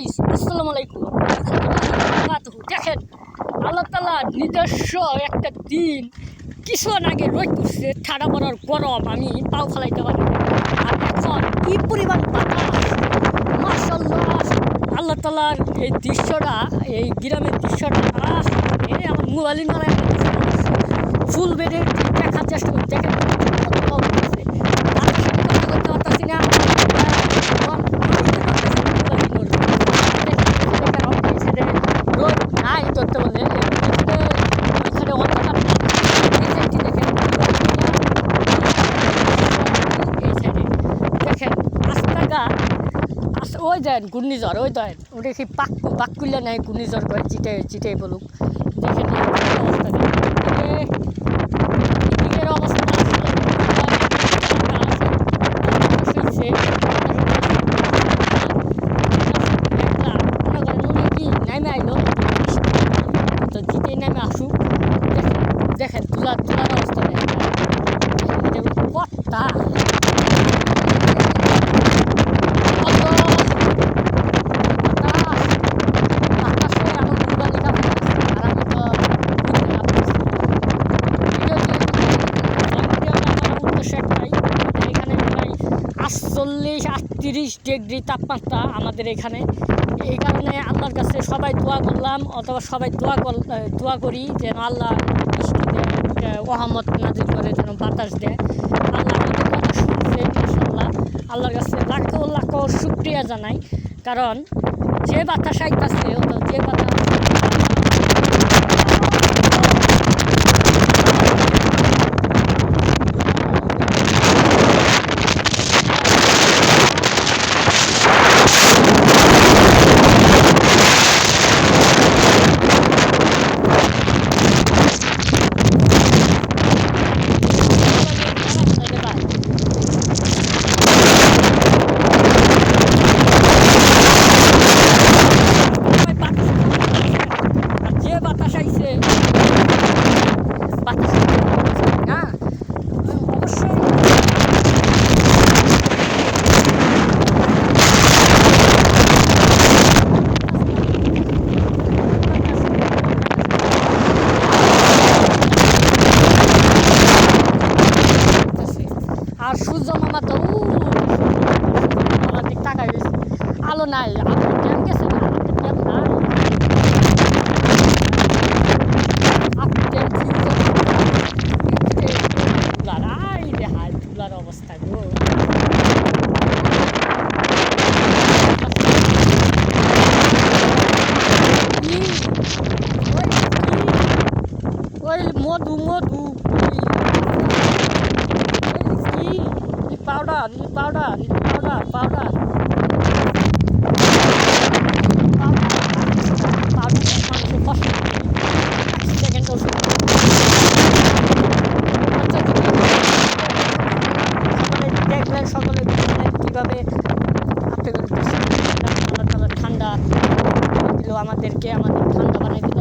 Guys আসসালামু আলাইকুম দেখেন, আল্লাহ তালা নিজস্ব একটা দিন কিছুক্ষণ আগে রোদ করছে ঠাডা পড়ার গরম, আমি পাও ফেলাইতে পারি আর এখন কি পরিমাণ বাতাস? মার্শাল্লাহ আল্লাহ তালার এই দৃশ্যটা, এই গ্রামের দৃশ্যটা আমার মোবাইল মারায় ফুল বেডের দেখার চেষ্টা করি দেখেন দেন ঘূর্ণিঝড় ওই দেন ওটা কি পাক পাকুল্লা নেয় ঘূর্ণিঝড় করে চিটে চিটে বলুক দেখেন অবস্থা মনে মনে হয় নেমে আইলো তো নেমে দেখেন দেখেন তুলা তুলার অবস্থা দেখেন এটা কত্তা আটচল্লিশ আটত্রিশ ডিগ্রি তাপমাত্রা আমাদের এখানে। এই কারণে আল্লাহর কাছে সবাই দোয়া করলাম, অথবা সবাই দোয়া দোয়া করি যেন আল্লাহ বৃষ্টি দেয় ওহামত নাজির করে, যেন বাতাস দেয়। আল্লাহ আমাদের কথা শুনছে মাসাল্লাহ আল্লাহর কাছে লাখ, লাখো শুক্রিয়া জানাই। কারণ যে বাতাস আইতাছে যে বাতাস নাই আলো কেন গেছে না কেন নাই আপনি কেন তুলার আই রে হাই তুলার অবস্থা গো কি? ওই কি? ওই মধু মধু কি পাউডার পাউডার পাউডার পাউডার আমাদেরকে আমাদের ঠান্ডা বানাই দিল